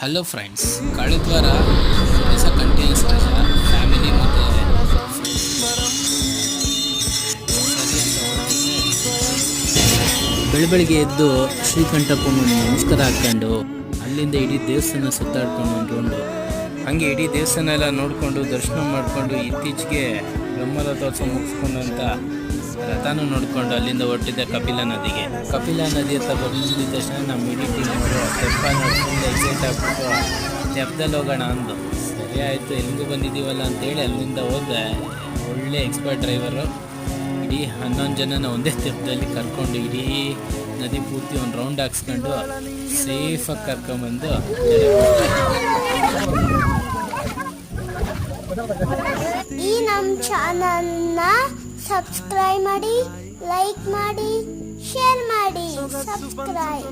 Hello friends ಕಳೆದ ವಾರ ಹೊಸ ಕಂಟಿನ್ಯೂಸ್ ಫ್ಯಾಮಿಲಿ ಮತ್ತು ಬೆಳ ಬೆಳಿಗ್ಗೆ ಎದ್ದು ಶ್ರೀಕಂಠಪ್ಪನ ನಮಸ್ಕಾರ ಹಾಕ್ಕೊಂಡು ಅಲ್ಲಿಂದ ಇಡೀ ದೇವಸ್ಥಾನ ಸುತ್ತಾಡ್ಕೊಂಡು ಒಂದು ರೌಂಡು ಹಾಗೆ ಇಡೀ ದೇವಸ್ಥಾನ ಎಲ್ಲ ನೋಡಿಕೊಂಡು ದರ್ಶನ ಮಾಡಿಕೊಂಡು ಇತ್ತೀಚೆಗೆ ಬ್ರಹ್ಮರಥೋತ್ಸವ ಮುಗಿಸ್ಕೊಂಡಂತ ರಥನೂ ನೋಡಿಕೊಂಡು ಅಲ್ಲಿಂದ ಹೊರಟಿದ್ದೆ ಕಪಿಲ ನದಿಗೆ. ಕಪಿಲ ನದಿ ಹತ್ರ ಬಂದಿದ್ದ ತಕ್ಷಣ ನಮ್ಮ ಇಡೀ ಟೀಮ್ ತೆಪ್ಪ ನೋಡ್ಕೊಂಡು ಎಕ್ಸೈಟ್ ಆಗ್ಬಿಟ್ಟು ತೆಪ್ಪದಲ್ಲಿ ಹೋಗೋಣ ಅಂದು. ಸರಿ ಆಯಿತು, ಎಲ್ಲಿಗೂ ಬಂದಿದ್ದೀವಲ್ಲ? ಅಂತೇಳಿ ಅಲ್ಲಿಂದ ಹೋದೆ ಒಳ್ಳೆ ಎಕ್ಸ್ಪರ್ಟ್ ಡ್ರೈವರು ಇಡೀ ಹನ್ನೊಂದು ಜನನ ಒಂದೇ ತೆಪ್ಪದಲ್ಲಿ ಕರ್ಕೊಂಡು ಇಡೀ ನದಿ ಪೂರ್ತಿ ಒಂದು ರೌಂಡ್ ಹಾಕ್ಸ್ಕೊಂಡು ಸೇಫಾಗಿ ಕರ್ಕೊಂಬಂದು ಈ ನಮ್ಮ ಚಾನಲ್ನ ಸಬ್ಸ್ಕ್ರೈಬ್ ಮಾಡಿ ಲೈಕ್ ಮಾಡಿ ಶೇರ್ ಮಾಡಿ ಸಬ್ಸ್ಕ್ರೈಬ್.